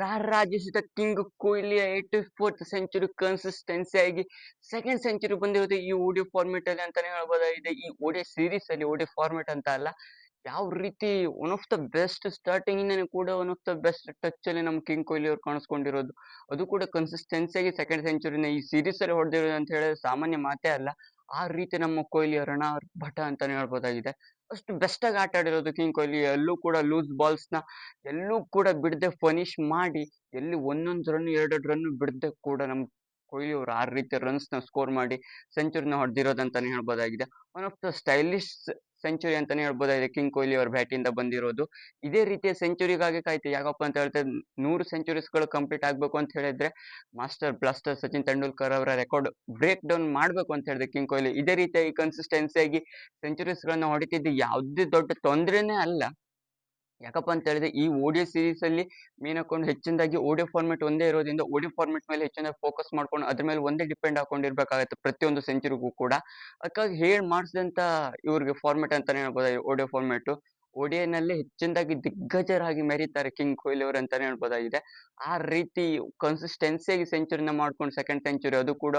ರಾರಾಜಿಸಿದ king Kohli eighty fourth century consistency ಆಗಿ second century ಬಂದಿರೋದು ಈ ಓಡಿ ಫಾರ್ಮೆಟ್ ಅಲ್ಲಿ ಅಂತಾನೆ ಹೇಳ್ಬೋದಾಗಿದೆ ಈ ಓಡಿ ಸೀರೀಸ್ ಅಲ್ಲಿ ಓಡಿ ಫಾರ್ಮೆಟ್ ಅಂತ ಅಲ್ಲ. ಯಾವ ರೀತಿ one of the best starting ಕೂಡ one of the best touch ಅಲ್ಲಿ ನಮ್ಮ ಕಿಂಗ್ ಕೊಹ್ಲಿ ಅವ್ರು ಕಾಣಿಸ್ಕೊಂಡಿರೋದು. ಅದು ಕೂಡ ಕನ್ಸಿಸ್ಟೆನ್ಸಿ ಆಗಿ ಸೆಕೆಂಡ್ ಸೆಂಚುರಿನ ಈ ಸೀರೀಸ್ ಅಲ್ಲಿ ಹೊಡೆದಿರೋದು ಅಂತ ಹೇಳಿದ್ರೆ ಸಾಮಾನ್ಯ ಮಾತೇ ಅಲ್ಲ. ಆ ರೀತಿ ನಮ್ಮ ಕೊಹ್ಲಿ ರಣ ಭಟ ಅಂತಾನೆ ಹೇಳ್ಬೋದಾಗಿದೆ. ಅಷ್ಟು ಬೆಸ್ಟ್ ಆಗಿ ಆಟ ಆಡಿರೋದು ಕಿಂಗ್ ಕೊಹ್ಲಿ ಎಲ್ಲೂ ಕೂಡ ಲೂಸ್ ಬಾಲ್ಸ್ನ ಎಲ್ಲೂ ಕೂಡ ಬಿಡದೆ ಫನಿಶ್ ಮಾಡಿ ಎಲ್ಲಿ ಒಂದೊಂದು ರನ್ ಎರಡೆರಡು ರನ್ ಬಿಡದೆ ಕೂಡ ನಮ್ಮ ಕೊಹ್ಲಿ ಅವರು ಆ ರೀತಿ ರನ್ಸ್ನ ಸ್ಕೋರ್ ಮಾಡಿ ಸೆಂಚುರಿನ ಹೊಡೆದಿರೋದು ಅಂತಾನೆ ಹೇಳ್ಬೋದಾಗಿದೆ. One of the stylish century ಅಂತಾನೆ ಹೇಳ್ಬೋದಾಗಿದೆ ಕಿಂಗ್ ಕೊಹ್ಲಿ ಅವ್ರ ಬ್ಯಾಟಿಂದ ಇಂದ ಬಂದಿರೋದು. ಇದೇ ರೀತಿಯ ಸೆಂಚುರಿಗಾಗಿ ಕಾಯ್ತು ಯಾಕಪ್ಪ ಅಂತ ಹೇಳ್ತಾರೆ ನೂರು ಸೆಂಚುರೀಸ್ಗಳು ಕಂಪ್ಲೀಟ್ ಆಗ್ಬೇಕು ಅಂತ ಹೇಳಿದ್ರೆ ಮಾಸ್ಟರ್ ಬ್ಲಾಸ್ಟರ್ ಸಚಿನ್ ತೆಂಡೂಲ್ಕರ್ ಅವರ ರೆಕಾರ್ಡ್ ಬ್ರೇಕ್ ಡೌನ್ ಮಾಡ್ಬೇಕು ಅಂತ ಹೇಳಿದ್ರೆ ಕಿಂಗ್ ಕೊಹ್ಲಿ ಇದೇ ರೀತಿಯಾಗಿ ಕನ್ಸಿಸ್ಟೆನ್ಸಿಯಾಗಿ ಆಗಿ ಸೆಂಚುರೀಸ್ ಗಳನ್ನ ಹೊಡಿತಿದ್ದು ಯಾವುದೇ ದೊಡ್ಡ ತೊಂದರೆನೇ ಅಲ್ಲ. ಯಾಕಪ್ಪ ಅಂತ ಹೇಳಿದ್ರೆ ಈ ಓಡಿಯೋ ಸೀರೀಸ್ ಅಲ್ಲಿ ಮೇನ್ ಹೆಚ್ಚಿನದಾಗಿ ಓಡಿಯೋ ಫಾರ್ಮೆಟ್ ಒಂದೇ ಇರೋದ್ರಿಂದ ಓಡಿಯೋ ಫಾರ್ಮೆಟ್ ಮೇಲೆ ಹೆಚ್ಚಿನ ಫೋಕಸ್ ಮಾಡ್ಕೊಂಡು ಅದ್ರ ಮೇಲೆ ಒಂದೇ ಡಿಪೆಂಡ್ ಹಾಕೊಂಡಿರ್ಬೇಕಾಗತ್ತೆ ಪ್ರತಿಯೊಂದು ಸೆಂಚುರಿಗೂ ಕೂಡ. ಅದಕ್ಕಾಗಿ ಹೇಳಿ ಮಾಡಿಸಿದಂತ ಇವ್ರಿಗೆ ಫಾರ್ಮೆಟ್ ಅಂತಾನೆ ಹೇಳ್ಬೋದು ಓಡಿಯೋ ಫಾರ್ಮೆಟ್ನಲ್ಲಿ ಹೆಚ್ಚಿನದಾಗಿ ದಿಗ್ಗಜರಾಗಿ ಮೆರೀತಾರೆ ಕಿಂಗ್ ಕೊಹ್ಲಿ ಅವರು ಅಂತಾನೆ ಹೇಳ್ಬೋದಾಗಿದೆ ಆ ರೀತಿ ಕನ್ಸಿಸ್ಟೆನ್ಸಿಯಾಗಿ ಸೆಂಚುರಿನ ಮಾಡ್ಕೊಂಡು ಸೆಕೆಂಡ್ ಸೆಂಚುರಿ ಅದು ಕೂಡ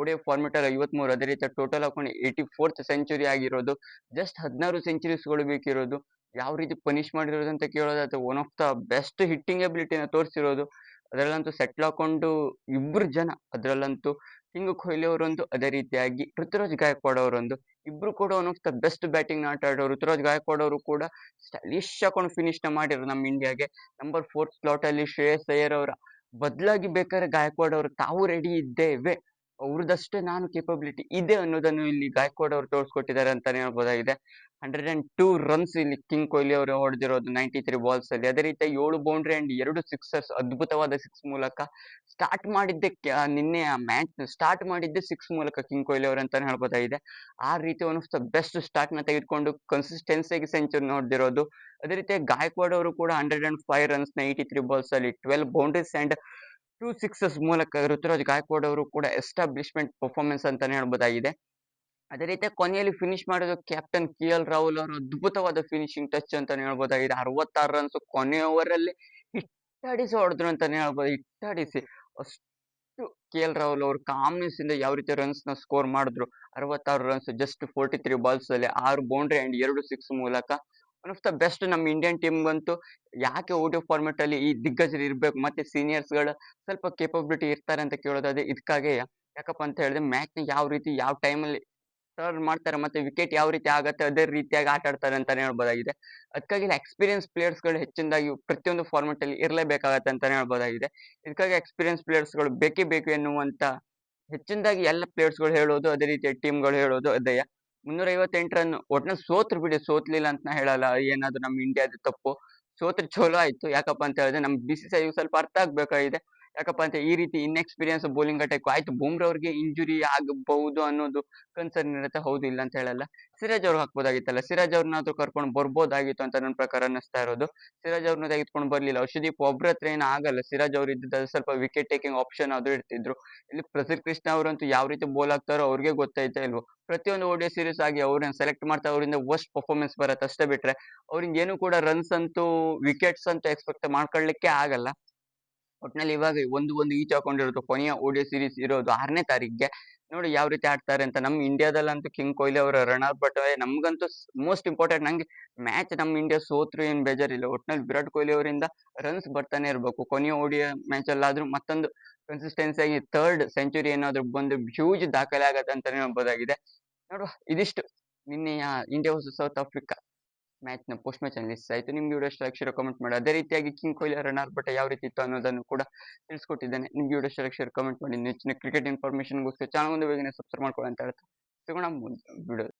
ಓಡಿಯೋ ಫಾರ್ಮೆಟ್ ಅಲ್ಲಿ ಐವತ್ಮೂರು, ಅದೇ ರೀತಿ ಟೋಟಲ್ ಹಾಕೊಂಡು ಏಯ್ಟಿ ಫೋರ್ತ್ ಸೆಂಚುರಿ ಆಗಿರೋದು. ಜಸ್ಟ್ ಹದಿನಾರು ಸೆಂಚುರೀಸ್ಗಳು ಬೇಕಿರೋದು. ಯಾವ ರೀತಿ ಪನಿಷ್ ಮಾಡಿರೋದು ಅಂತ ಕೇಳೋದಾದ್ರೆ one of the best hitting ಎಬಿಲಿಟಿನ ತೋರಿಸಿರೋದು. ಅದರಲ್ಲಂತೂ ಸೆಟ್ಲ್ ಹಾಕೊಂಡು ಇಬ್ಬರು ಜನ, ಅದರಲ್ಲಂತೂ ಕಿಂಗ್ ಕೊಹ್ಲಿ ಅವರೊಂದು, ಅದೇ ರೀತಿಯಾಗಿ ಋತುರಾಜ್ ಗಾಯಕ್ವಾಡ್ ಅವರೊಂದು. ಇಬ್ರು ಕೂಡ one of the best batting ಆಟ ಆಡೋರು. ಋತುರಾಜ್ ಗಾಯಕ್ವಾಡ್ ಅವರು ಕೂಡ ಸ್ಟೈಲಿಶ್ ಹಾಕೊಂಡು ಫಿನಿಶ್ನ ಮಾಡಿದ್ರು ನಮ್ಮ ಇಂಡಿಯಾಗೆ ನಂಬರ್ ಫೋರ್ತ್ ಸ್ಲಾಟ್ ಅಲ್ಲಿ ಶ್ರೇಯಸ್ ಅಯ್ಯರ್ ಅವರ. ಬದಲಾಗಿ ಬೇಕಾದ್ರೆ ಗಾಯಕ್ವಾಡ್ ಅವರು ತಾವು ರೆಡಿ ಇದ್ದೇವೆ. ಅವ್ರದಷ್ಟೇ ನಾನು ಕೇಪಬಿಲಿಟಿ ಇದೆ ಅನ್ನೋದನ್ನು ಇಲ್ಲಿ ಗಾಯಕ್ವಾಡ್ ಅವರು ತೋರಿಸ್ಕೊಟ್ಟಿದ್ದಾರೆ ಅಂತಾನೆ ಹೇಳ್ಬೋದಾಗಿದೆ. ಹಂಡ್ರೆಡ್ ಅಂಡ್ ಟೂ ರನ್ಸ್ ಇಲ್ಲಿ ಕಿಂಗ್ ಕೊಹ್ಲಿ ಅವರು ಹೊಡೆದಿರೋದು ನೈಂಟಿ ತ್ರೀ ಬಾಲ್ಸ್ ಅಲ್ಲಿ. ಅದೇ ರೀತಿ ಏಳು ಬೌಂಡ್ರಿ ಅಂಡ್ ಎರಡು ಸಿಕ್ಸರ್ಸ್ ಅದ್ಭುತವಾದ ಸಿಕ್ಸ್ ಮೂಲಕ ಸ್ಟಾರ್ಟ್ ಮಾಡಿದ್ದೆ ನಿನ್ನೆ ಮ್ಯಾಚ್ ಸ್ಟಾರ್ಟ್ ಮಾಡಿದ್ದೆ ಸಿಕ್ಸ್ ಮೂಲಕ ಕಿಂಗ್ ಕೊಹ್ಲಿ ಅವರು ಅಂತಾನೆ ಹೇಳ್ಬೋದಾಗಿದೆ. ಆ ರೀತಿ ಒನ್ ಆಫ್ ದ ಬೆಸ್ಟ್ ಸ್ಟಾರ್ಟ್ನ ತೆಗೆದುಕೊಂಡು ಕನ್ಸಿಸ್ಟೆನ್ಸಿಯಾಗಿ ಸೆಂಚುರಿ ನೋಡಿದಿರೋದು. ಅದೇ ರೀತಿ ಗಾಯಕ್ವಾಡ್ ಅವರು ಕೂಡ ಹಂಡ್ರೆಡ್ ಅಂಡ್ ಫೈವ್ ರನ್ಸ್ನ ಏಯ್ಟಿ ತ್ರೀ ಬಾಲ್ಸ್ ಅಲ್ಲಿ twelve boundaries and two sixes ಮೂಲಕ ಋತುರಾಜ್ ಗಾಯಕ್ವಾಡ್ ಅವರು ಕೂಡ ಎಸ್ಟಾಬ್ಲಿಷ್ಮೆಂಟ್ ಪರ್ಫಾರ್ಮೆನ್ಸ್ ಅಂತಾನೆ ಹೇಳ್ಬೋದಾಗಿದೆ. ಅದೇ ರೀತಿ ಕೊನೆಯಲ್ಲಿ ಫಿನಿಶ್ ಮಾಡಿದ ಕ್ಯಾಪ್ಟನ್ ಕೆ ಎಲ್ ರಾಹುಲ್ ಅವರ ಅದ್ಭುತವಾದ ಫಿನಿಶಿಂಗ್ ಟಚ್ ಅಂತಾನೆ ಹೇಳ್ಬೋದಾಗಿದೆ. ಅರವತ್ತಾರು ರನ್ಸ್ ಕೊನೆ ಓವರ್ ಅಲ್ಲಿ ಹಿಟ್ಟಾಡಿಸಿ ಹೊಡೆದ್ರು ಅಂತಾನೆ ಹೇಳ್ಬೋದು. ಹಿಟ್ಟಾಡಿಸಿ ಅಷ್ಟು ಕೆ ಎಲ್ ರಾಹುಲ್ ಅವರು ಕಾಮ್ನೆಸ್ ಇಂದ ಯಾವ ರೀತಿ ರನ್ಸ್ನ ಸ್ಕೋರ್ ಮಾಡಿದ್ರು. ಅರವತ್ತಾರು runs just forty three balls ಅಲ್ಲಿ ಆರು ಬೌಂಡ್ರಿ ಅಂಡ್ ಎರಡು ಸಿಕ್ಸ್ ಮೂಲಕ ಒನ್ ಆಫ್ ದ ಬೆಸ್ಟ್ ನಮ್ಮ ಇಂಡಿಯನ್ ಟೀಮ್ ಬಂತು. ಯಾಕೆ ಓಡಿಯೋ ಫಾರ್ಮೆಟ್ ಅಲ್ಲಿ ಈ ದಿಗ್ಗಜರು ಇರ್ಬೇಕು, ಮತ್ತೆ ಸೀನಿಯರ್ಸ್ಗಳು ಸ್ವಲ್ಪ ಕೇಪಬಿಲಿಟಿ ಇರ್ತಾರೆ ಅಂತ ಕೇಳೋದಾದ್ರೆ ಇದಕ್ಕಾಗೆ ಯಾಕಪ್ಪ ಅಂತ ಹೇಳಿದ್ರೆ ಮ್ಯಾಚ್ನ ಯಾವ ರೀತಿ, ಯಾವ ಟೈಮಲ್ಲಿ ಟರ್ನ್ ಮಾಡ್ತಾರೆ ಮತ್ತೆ ವಿಕೆಟ್ ಯಾವ ರೀತಿ ಆಗತ್ತೆ, ಅದೇ ರೀತಿಯಾಗಿ ಆಟ ಆಡ್ತಾರೆ ಅಂತಾನೆ ಹೇಳ್ಬೋದಾಗಿದೆ. ಅದಕ್ಕಾಗಿ ಎಕ್ಸ್ಪೀರಿಯನ್ಸ್ ಪ್ಲೇಯರ್ಸ್ಗಳು ಹೆಚ್ಚಿನದಾಗಿ ಪ್ರತಿಯೊಂದು ಫಾರ್ಮೆಟ್ ಅಲ್ಲಿ ಇರಲೇಬೇಕಾಗತ್ತೆ ಅಂತಾನೆ ಹೇಳ್ಬೋದಾಗಿದೆ. ಇದಕ್ಕಾಗಿ ಎಕ್ಸ್ಪೀರಿಯನ್ಸ್ ಪ್ಲೇಯರ್ಸ್ಗಳು ಬೇಕೇ ಬೇಕು ಎನ್ನುವಂತ ಹೆಚ್ಚಿನದಾಗಿ ಎಲ್ಲ ಪ್ಲೇಯರ್ಸ್ಗಳು ಹೇಳೋದು, ಅದೇ ರೀತಿಯ ಟೀಮ್ಗಳು ಹೇಳೋದು ಅದೇ. ಮುನ್ನೂರ ಐವತ್ತೆಂಟು ರನ್ ಒಟ್ನಲ್ಲಿ ಸೋತ್ರ ಬಿಡಿ, ಸೋತ್ಲಿಲ್ಲ ಅಂತ ಹೇಳಲ್ಲ. ಏನಾದ್ರು ನಮ್ಮ ಇಂಡಿಯಾದ ತಪ್ಪು. ಸೋತ್ರೆ ಚಲೋ ಆಯ್ತು. ಯಾಕಪ್ಪ ಅಂತ ಹೇಳಿದ್ರೆ ನಮ್ ಬಿ ಸಿ ಸ್ವಲ್ಪ ಅರ್ಥ ಆಗ್ಬೇಕಾಗಿದೆ. ಯಾಕಪ್ಪ ಅಂತ ಈ ರೀತಿ ಇನ್ಎಕ್ಸ್ಪೀರಿಯನ್ಸ್ ಬೌಲಿಂಗ್ ಅಟ್ಯಾಕ್ ಆಯ್ತು. ಬುಮ್ರಾ ಅವ್ರಿಗೆ ಇಂಜುರಿ ಆಗಬಹುದು ಅನ್ನೋದು ಕನ್ಸರ್ನ್ ಇರುತ್ತೆ. ಹೌದು, ಇಲ್ಲ ಅಂತ ಹೇಳಲ್ಲ. ಸಿರಾಜ್ ಅವ್ರು ಹಾಕ್ಬೋದಾಗಿತ್ತಲ್ಲ. ಸಿರಾಜ್ ಅವ್ರನ್ನಾದ್ರೂ ಕರ್ಕೊಂಡು ಬರ್ಬೋದಾಗಿತ್ತು ಅಂತ ನನ್ನ ಪ್ರಕಾರ ಅನ್ನಿಸ್ತಾ ಇರೋದು. ಸಿರಾಜ್ ಅವ್ರನ್ನ ತೆಗೆದುಕೊಂಡು ಬರ್ಲಿಲ್ಲ. ಔಷಧೀಪ್ ಒಬ್ರ ಹತ್ರ ಏನು ಆಗಲ್ಲ. ಸಿರಾಜ್ ಅವ್ರು ಇದ್ದಿದ್ದು ಸ್ವಲ್ಪ ವಿಕೆಟ್ ಟೇಕಿಂಗ್ ಆಪ್ಷನ್ ಅದು ಇರ್ತಿದ್ರು. ಇಲ್ಲಿ ಪ್ರಸಿದ್ಧ ಕೃಷ್ಣ ಅವರಂತೂ ಯಾವ ರೀತಿ ಬೋಲ್ ಆಗ್ತಾರೋ ಅವ್ರಿಗೆ ಗೊತ್ತಾಯ್ತಾ ಇಲ್ವೋ. ಪ್ರತಿಯೊಂದು ಓಡಿಯೋ ಸೀರೀಸ್ ಆಗಿ ಅವ್ರನ್ನ ಸೆಲೆಕ್ಟ್ ಮಾಡ್ತಾ ಅವರಿಂದ ವರ್ಸ್ಟ್ ಪರ್ಫಾರ್ಮೆನ್ಸ್ ಬರತ್ತೆ ಅಷ್ಟೇ ಬಿಟ್ರೆ. ಅವ್ರಿಂದ ಏನು ಕೂಡ ರನ್ಸ್ ಅಂತೂ ವಿಕೆಟ್ಸ್ ಅಂತೂ ಎಕ್ಸ್ಪೆಕ್ಟ್ ಮಾಡ್ಕೊಳ್ಳಿಕ್ಕೆ ಆಗಲ್ಲ. ಒಟ್ನಲ್ಲಿ ಇವಾಗ ಒಂದು ಒಂದು ಈಚ್ ಹಾಕೊಂಡಿರೋದು ಕೊನೆಯ ಓಡಿಯೋ ಸೀರೀಸ್ ಇರೋದು ಆರನೇ ತಾರೀಕಿಗೆ ನೋಡಿ ಯಾವ ರೀತಿ ಆಡ್ತಾರೆ ಅಂತ. ನಮ್ಮ ಇಂಡಿಯಾದಲ್ಲಂತೂ ಕಿಂಗ್ ಕೊಹ್ಲಿ ಅವರ ರನ್ನರ್ ಬಟ್ ನಮ್ಗಂತೂ ಮೋಸ್ಟ್ ಇಂಪಾರ್ಟೆಂಟ್ ನಂಗೆ ಮ್ಯಾಚ್ ನಮ್ಮ ಇಂಡಿಯಾ ಸೋತ್ರು ಏನ್ ಬೇಜಾರಿಲ್ಲ. ಒಟ್ನಲ್ಲಿ ವಿರಾಟ್ ಕೊಹ್ಲಿ ಅವರಿಂದ ರನ್ಸ್ ಬರ್ತಾನೆ ಇರಬೇಕು. ಕೊನೆಯ ಓಡಿಯೋ ಮ್ಯಾಚ್ ಅಲ್ಲಾದ್ರೂ ಮತ್ತೊಂದು ಕನ್ಸಿಸ್ಟೆನ್ಸಿ ಆಗಿ ಥರ್ಡ್ ಸೆಂಚುರಿ ಏನಾದ್ರು ಬಂದು ಹ್ಯೂಜ್ ದಾಖಲೆ ಆಗತ್ತೆ ಅಂತಾನೆ ಹೇಳ್ಬೋದಾಗಿದೆ ನೋಡುವ, ಇದಿಷ್ಟು ನಿನ್ನೆಯ ಇಂಡಿಯಾ ವರ್ಸಸ್ ಸೌತ್ ಆಫ್ರಿಕಾ ಮ್ಯಾಚ್ನ ಪೋಸ್ಟ್ ಮ್ಯಾಚ್ ಅನಲಿಸ್ ಆಯ್ತು. ನಿಮ್ಗೆ ವಿಡಿಯೋ ಇಷ್ಟ ಅಕ್ಷರ ಕಮೆಂಟ್ ಮಾಡಿ. ಅದೇ ರೀತಿಯಾಗಿ ಕಿಂಗ್ ಕೊಹ್ಲಿ ರನ್ನರ್ ಬಟ್ ಯಾವ ರೀತಿ ಇತ್ತು ಅನ್ನೋದನ್ನು ಕೂಡ ತಿಳಿಸ್ಕೊಟ್ಟಿದ್ದೇನೆ. ನಿಮ್ಗೆ ವಿಡಿಯೋ ಇಷ್ಟ ಅಕ್ಷರ ಕಮೆಂಟ್ ಮಾಡಿ. ನೆಚ್ಚಿನ ಕ್ರಿಕೆಟ್ ಇನ್ಫಾರ್ಮೇಷನ್ಗೋಸ್ಕರ ಚಾನಲ್ ಒಂದು ಬೇಗನೆ ಸಬ್ಸ್ಕ್ರೈಬ್ ಮಾಡ್ಕೊಳ್ಳಿ ಅಂತ ಹೇಳ್ತಾ ಸಿಗೋಣ. ವಿಡಿಯೋ